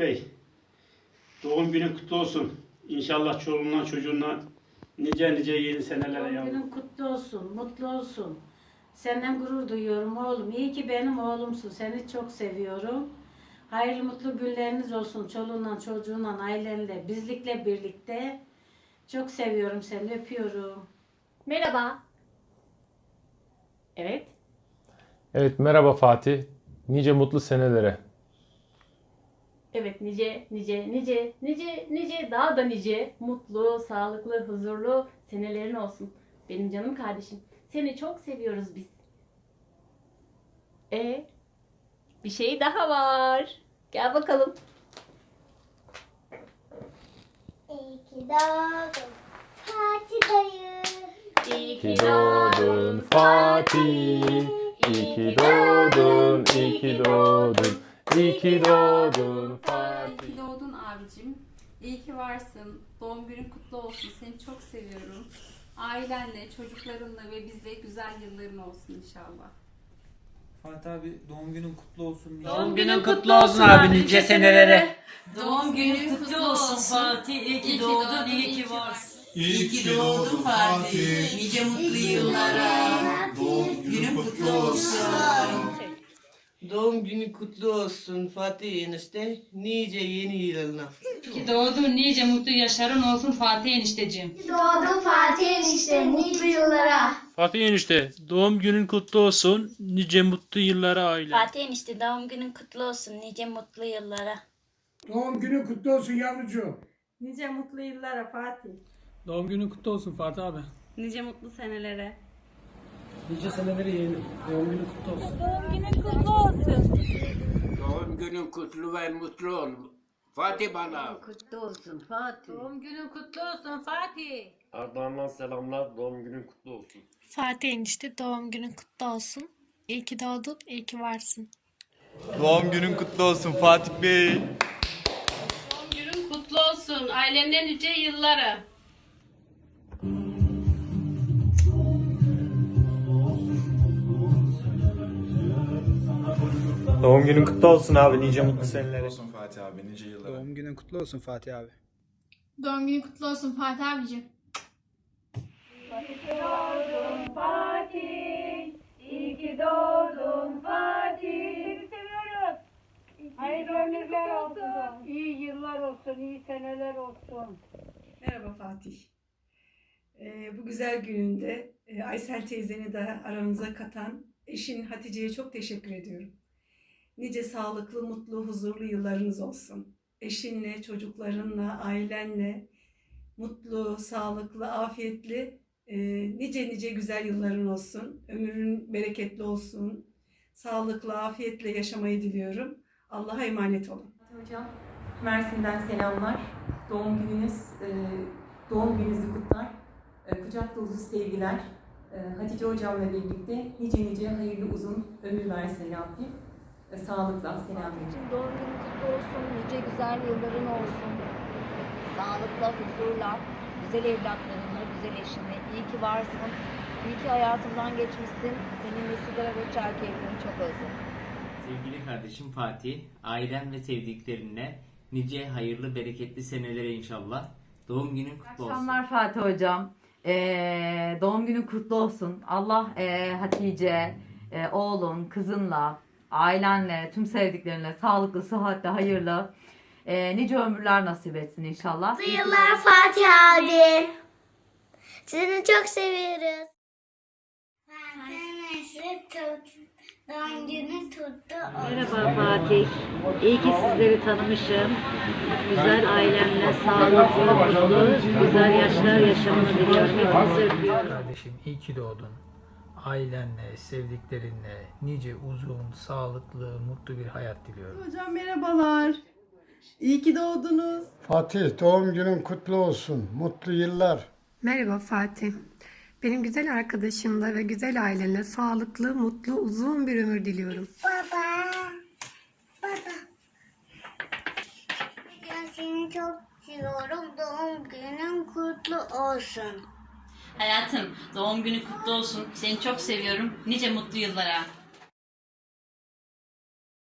Bey. Doğum günün kutlu olsun. İnşallah çoluğundan çocuğundan nice nice yeni senelere Doğum yavrum. günün kutlu olsun, mutlu olsun. Senden gurur duyuyorum oğlum. İyi ki benim oğlumsun. Seni çok seviyorum. Hayırlı mutlu günleriniz olsun. Çoluğunla, çocuğunla, ailenle, bizlikle birlikte. Çok seviyorum seni. Öpüyorum. Merhaba. Evet. Evet merhaba Fatih. Nice mutlu senelere. Evet nice nice nice nice nice daha da nice mutlu, sağlıklı, huzurlu senelerin olsun. Benim canım kardeşim. Seni çok seviyoruz biz. E bir şey daha var. Gel bakalım. İyi ki doğdun Fatih dayı. İyi İyi ki doğdun Fatih. İyi ki doğdun, iyi ki doğdun. İyi ki doğdun İyi Fatih. ki doğdun abicim. İyi ki varsın. Doğum günün kutlu olsun. Seni çok seviyorum. Ailenle, çocuklarınla ve bizle güzel yılların olsun inşallah. Fatih abi doğum günün kutlu olsun. Doğum günün kutlu olsun abi nice senelere. Doğum günün kutlu olsun Fatih. İyi ki doğdun, iyi ki varsın. İyi ki doğdun Fatih. Nice mutlu yıllara. Doğum günün kutlu olsun. Doğum günün kutlu olsun Fatih enişte. Nice yeni yılına. Ki doğdun, nice mutlu yaşların olsun Fatih enişteciğim. Doğdun Fatih enişte mutlu yıllara. Fatih enişte doğum günün kutlu olsun. Nice mutlu yıllara aile. Fatih enişte doğum günün kutlu olsun nice mutlu yıllara. Doğum günün kutlu olsun yavrucuğum. Nice mutlu yıllara Fatih. Doğum günün kutlu olsun Fatih abi. Nice mutlu senelere. Nice seneleri yeğenim. Doğum günün kutlu olsun. Doğum günün kutlu ve mutlu ol. Fatih bana. Kutlu olsun Fatih. Doğum günün kutlu olsun Fatih. Ardahan'dan selamlar. Doğum günün kutlu olsun. Fatih enişte doğum günün kutlu olsun. İyi ki doğdun, iyi ki varsın. Doğum günün kutlu olsun Fatih Bey. Doğum günün kutlu olsun. Ailenden nice yıllara. Doğum günün kutlu olsun abi nice mutlu senelere. olsun Fatih abi nice yıllara. Doğum günün kutlu olsun Fatih abi. Doğum günün kutlu olsun Fatih abicim. Merhaba Fatih. Ee, bu güzel gününde e, Aysel teyzeni de aranıza katan eşin Hatice'ye çok teşekkür ediyorum. Nice sağlıklı, mutlu, huzurlu yıllarınız olsun. Eşinle, çocuklarınla, ailenle mutlu, sağlıklı, afiyetli, e, nice nice güzel yılların olsun. Ömrün bereketli olsun. Sağlıklı, afiyetle yaşamayı diliyorum. Allah'a emanet olun. Hocam, Mersin'den selamlar. Doğum gününüz, e, doğum gününüzü kutlar. E, kucak dolusu sevgiler. Hatice hocamla birlikte nice nice hayırlı uzun ömür versin Rabbim. E, sağlıkla selam ediyorum. Doğum günün kutlu olsun nice güzel yılların olsun. Sağlıkla, huzurla, güzel evlatlarınla, güzel eşinle. İyi ki varsın. İyi ki hayatımdan geçmişsin. Seninle sigara ve çay keyfini çok özledim. Sevgili kardeşim Fatih, ailen ve sevdiklerinle nice hayırlı bereketli senelere inşallah. Doğum günün kutlu olsun. Akşamlar Fatih hocam. Ee, doğum günün kutlu olsun. Allah e, Hatice, e, oğlun, kızınla, ailenle, tüm sevdiklerinle sağlıklı, sıhhatli, hayırlı, e, nice ömürler nasip etsin inşallah. Mutlu yıllar Fatih abi. Seni çok seviyoruz. Doğum günü tuttu. Merhaba Fatih. İyi ki sizleri tanımışım. Güzel ailemle sağlıklı, mutlu, güzel yaşlar yaşamanı diliyorum. Hepinizi öpüyorum. Kardeşim iyi ki doğdun. Ailenle, sevdiklerinle nice uzun, sağlıklı, mutlu bir hayat diliyorum. Hocam merhabalar. İyi ki doğdunuz. Fatih doğum günün kutlu olsun. Mutlu yıllar. Merhaba Fatih. Benim güzel arkadaşımla ve güzel ailenle sağlıklı, mutlu, uzun bir ömür diliyorum. Baba. Baba. Ben seni çok seviyorum. Doğum günün kutlu olsun. Hayatım, doğum günü kutlu olsun. Seni çok seviyorum. Nice mutlu yıllara.